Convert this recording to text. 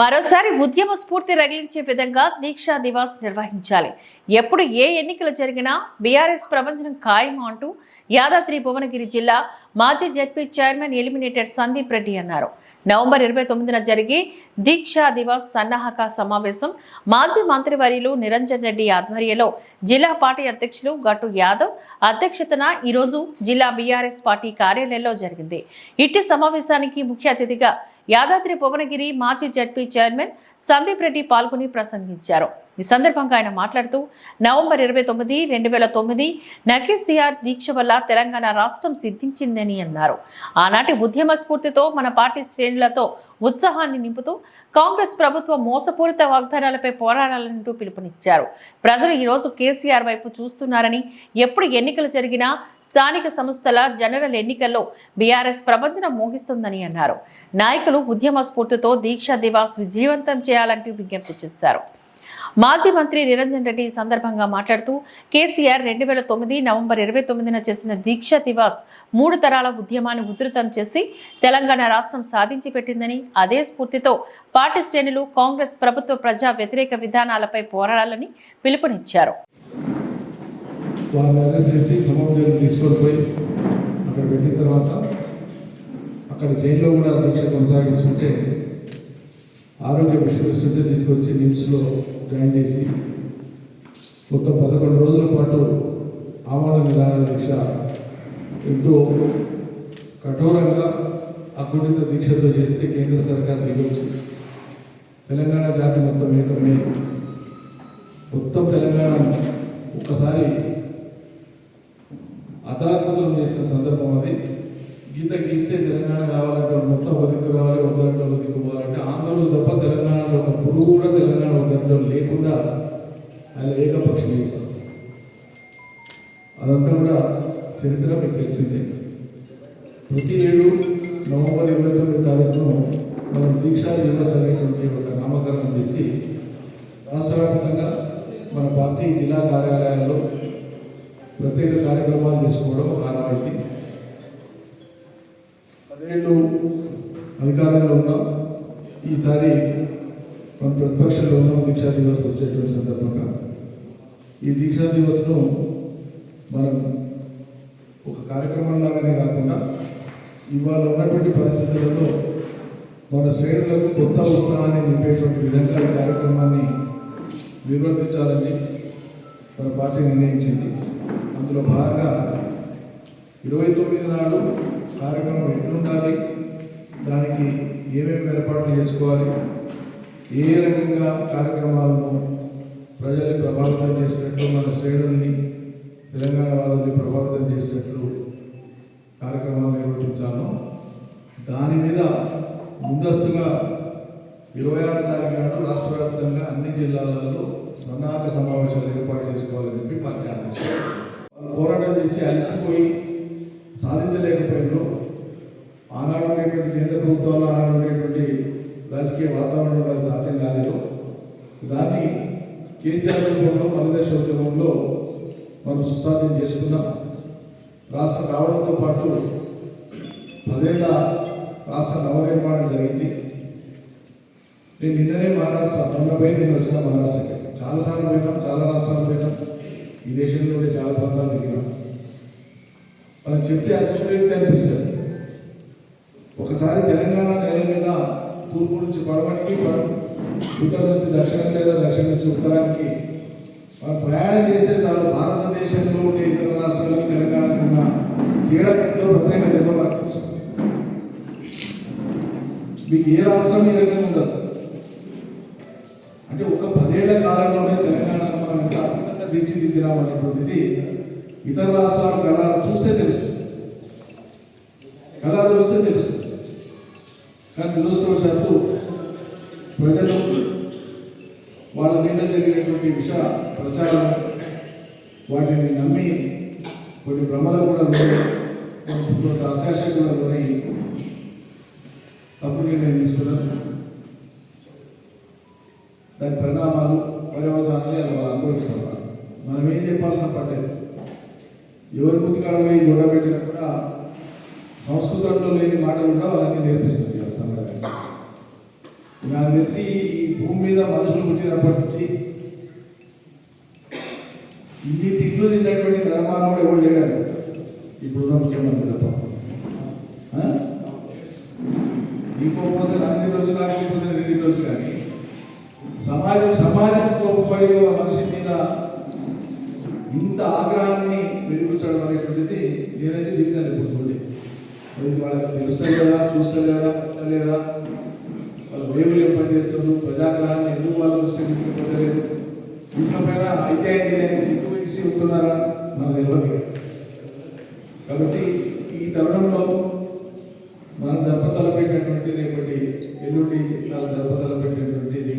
మరోసారి ఉద్యమ స్ఫూర్తి రగిలించే విధంగా దీక్షా దివాస్ నిర్వహించాలి. ఎప్పుడు ఏ ఎన్నికలు జరిగినా బీఆర్ఎస్ ప్రపంచం ఖాయం అంటూ యాదాద్రి భువనగిరి జిల్లా మాజీ జడ్పీ చైర్మన్ ఎలిమినేటెడ్ సందీప్ రెడ్డి అన్నారు. నవంబర్ ఇరవై తొమ్మిదిన జరిగే దీక్షా దివాస్ సన్నాహక సమావేశం మాజీ మంత్రివర్యులు నిరంజన్ రెడ్డి ఆధ్వర్యంలో జిల్లా పార్టీ అధ్యక్షులు గట్టు యాదవ్ అధ్యక్షతన ఈరోజు జిల్లా బీఆర్ఎస్ పార్టీ కార్యాలయంలో జరిగింది. ఇట్టి సమావేశానికి ముఖ్య అతిథిగా యాదాద్రి భువనగిరి మాజీ జడ్పీ చైర్మన్ సందీప్ రెడ్డి పాల్గొని ప్రసంగించారు. ఈ సందర్భంగా ఆయన మాట్లాడుతూ నవంబర్ ఇరవై తొమ్మిది రెండు వేల తొమ్మిది నకేసీఆర్ దీక్ష వల్ల తెలంగాణ రాష్ట్రం సిద్ధించిందని అన్నారు. ఆనాటి ఉద్యమ స్ఫూర్తితో మన పార్టీ శ్రేణులతో ఉత్సాహాన్ని నింపుతూ కాంగ్రెస్ ప్రభుత్వ మోసపూరిత వాగ్దానాలపై పోరాడాలంటూ పిలుపునిచ్చారు. ప్రజలు ఈరోజు కేసీఆర్ వైపు చూస్తున్నారని ఎప్పుడు ఎన్నికలు జరిగినా స్థానిక సంస్థల జనరల్ ఎన్నికల్లో బీఆర్ఎస్ ప్రపంచం మోగిస్తుందని అన్నారు. నాయకులు ఉద్యమ స్ఫూర్తితో దీక్షా దివాస్ విజయవంతం చేయాలంటూ విజ్ఞప్తి చేశారు. మాజీ మంత్రి నిరంజన్ రెడ్డి ఈ సందర్భంగా మాట్లాడుతూ కేసీఆర్ రెండు వేల తొమ్మిది నవంబర్ ఇరవై తొమ్మిదిన చేసిన దీక్ష దివాస్ మూడు తరాల ఉద్యమాన్ని ఉధృతం చేసి తెలంగాణ రాష్ట్రం సాధించి పెట్టిందని అదే స్ఫూర్తితో పార్టీ శ్రేణులు కాంగ్రెస్ ప్రభుత్వ ప్రజా వ్యతిరేక విధానాలపై పోరాడాలని పిలుపునిచ్చారు. అక్కడ పెట్టిన తర్వాత అక్కడ జైల్లో కూడా దీక్ష కొనసాగిస్తుంటే ఆరోగ్య విషయం తీసుకొచ్చి నిమ్స్లో జాయిన్ చేసి మొత్తం పదకొండు రోజుల పాటు ఆమరణ నిరాహార దీక్ష ఎంతో కఠోరంగా అకుడిత దీక్షతో చేస్తే కేంద్ర సర్కార్ దిగొచ్చు. తెలంగాణ జాతి మొత్తం ఏకమే మొత్తం తెలంగాణ ఒక్కసారి అతలాకుతలం చేసిన సందర్భం అది. గీత గీస్తే తెలంగాణ కావాలంటే మొత్తం వదిక్కు రావాలి వద్దంటే వాళ్ళు చరిత్ర ప్రతి ఏడు నవంబర్ ఇరవై తొమ్మిది తారీఖును మనం దీక్షా దివస్ అనేటువంటి ఒక నామకరణం చేసి రాష్ట్ర వ్యాప్తంగా మన పార్టీ జిల్లా కార్యాలయాల్లో ప్రత్యేక కార్యక్రమాలు చేసుకోవడం ఒక ఆనవాయితీ. పదేళ్ళు అధికారంలో ఉన్నాం. ఈసారి మన ప్రతిపక్షంలో ఉన్నాం దీక్షా దివస్ వచ్చేటువంటి సందర్భంగా. ఈ దీక్షా దివస్ను మనం ఒక కార్యక్రమం లాగానే కాకుండా ఇవాళ ఉన్నటువంటి పరిస్థితులలో మన శ్రేణులకు కొత్త ఉత్సాహాన్ని నింపేటువంటి విధంగా ఈ కార్యక్రమాన్ని నిర్వర్తించాలని మన పార్టీ నిర్ణయించింది. అందులో భాగంగా ఇరవై తొమ్మిది నాడు కార్యక్రమం ఎట్లుండాలి దానికి ఏమేమి ఏర్పాట్లు చేసుకోవాలి ఏ రకంగా కార్యక్రమాలను ప్రజల్ని ప్రభావితం చేసినట్టు మన శ్రేణుల్ని తెలంగాణ వాళ్ళని ప్రభావితం చేసినట్లు కార్యక్రమాలు నిర్వహించాను. దాని మీద ముందస్తుగా ఇరవై ఆరు తారీఖు నాడు రాష్ట్ర వ్యాప్తంగా అన్ని జిల్లాలలో సన్నాహక సమావేశాలు ఏర్పాటు చేసుకోవాలని చెప్పి పార్టీ ఆదేశం వాళ్ళు పోరాటం చేసి అలసిపోయి సాధించలేకపోయినారు. ఆనాడు ఉండేటువంటి కేంద్ర ప్రభుత్వాలు ఆనాడు ఉండేటువంటి రాజకీయ వాతావరణం సాధ్యం కాలేదు. దాన్ని కేసీఆర్ రూపంలో మనదేశ ఉద్యమంలో మనం సుసాధ్యం చేసుకున్నాం రాష్ట్రం రావడంతో పాటు పదేళ్ళ రాష్ట్ర నవనిర్మాణం జరిగింది. నేను నిన్ననే మహారాష్ట్ర మొన్న పోయి నేను వచ్చిన మహారాష్ట్రకి. చాలాసార్లు పోయినాం చాలా రాష్ట్రాలు పోయినాం. ఈ దేశంలో చాలా ప్రాంతాలు తిరిగినాం. మనం చెప్తే అతిశయోక్తి అనిపిస్తుంది. ఒకసారి తెలంగాణ నేల మీద తూర్పు నుంచి పడమటికి పడ- ఉత్తరం నుంచి దక్షిణం లేదా దక్షిణం నుంచి ఉత్తరానికి మనం ప్రయాణం చేస్తే చాలు భారతదేశంలో ఉండే ఇతర రాష్ట్రాలకు తెలంగాణకు ఉన్న తేడా ఎంతో ప్రత్యేకత ఎంతో మనకు మీకు ఏ రాష్ట్రం ఈ రకంగా ఉండదు అంటే ఒక పదేళ్ళ కాలంలోనే తెలంగాణను మనం ఎంత అద్భుతంగా తీర్చిదిద్దినాం అనేటువంటిది ఇతర రాష్ట్రాలు కళాలు చూస్తే తెలుస్తుంది. కళాలు చూస్తే తెలుస్తుంది. కానీ దురదృష్టవశాత్తు ప్రజలు వాళ్ళ మీద జరిగినటువంటి విష ప్రచారం వాటిని నమ్మి కొన్ని భ్రమలు కూడా లోనై, కొంత కూడా లోనై తప్పు నిర్ణయం తీసుకున్నాను దాని పరిణామాలు పర్యవసానాలు అలా వాళ్ళు అనుభవిస్తున్నారు. మనం ఏం చెప్పాల్సిన పట్టలేదు ఎవరి ముతికాడ పోయి గొడవ పెట్టినా కూడా సంస్కృతంలో లేని మాటలు కూడా వాళ్ళకి నేర్పిస్తుంది. నాకు తెలిసి ఈ భూమి మీద మనుషులు పుట్టినప్పటి నుంచి ఇన్ని తిట్లు తిన్నటువంటి నరమానవుడు ఎవరు లేడు ఇప్పుడున్న ముఖ్యమంత్రి తప్ప. ఆ? నీకు కోసం అన్ని రోజులు నాకు కోసం ఎన్ని రోజులు కానీ సమాజం సమాజం కోపపడి మనిషి మీద ఇంత ఆగ్రహాన్ని వెలిపించడం అనేటువంటిది నేనైతే జీవితాన్ని ఎప్పుడు చూడలేదు. అది వాళ్ళకి తెలుస్తలేదా చూస్తా లేదా లేదా లేబుల్ ఏం పనిచేస్తున్నావు ప్రజాగ్రహాన్ని ఎందుకు వాళ్ళు దృష్టి తీసుకుపోతలేదు? తీసుకుపోయినా అయితే అయింది నేను సిగ్గు ఇచ్చి ఉంటున్నారా? మన తెలియదు కాబట్టి ఈ తరుణంలో మనం జరపతలపెట్టినటువంటి రేపటి ఎల్లుండి తల జరపతలపెట్టి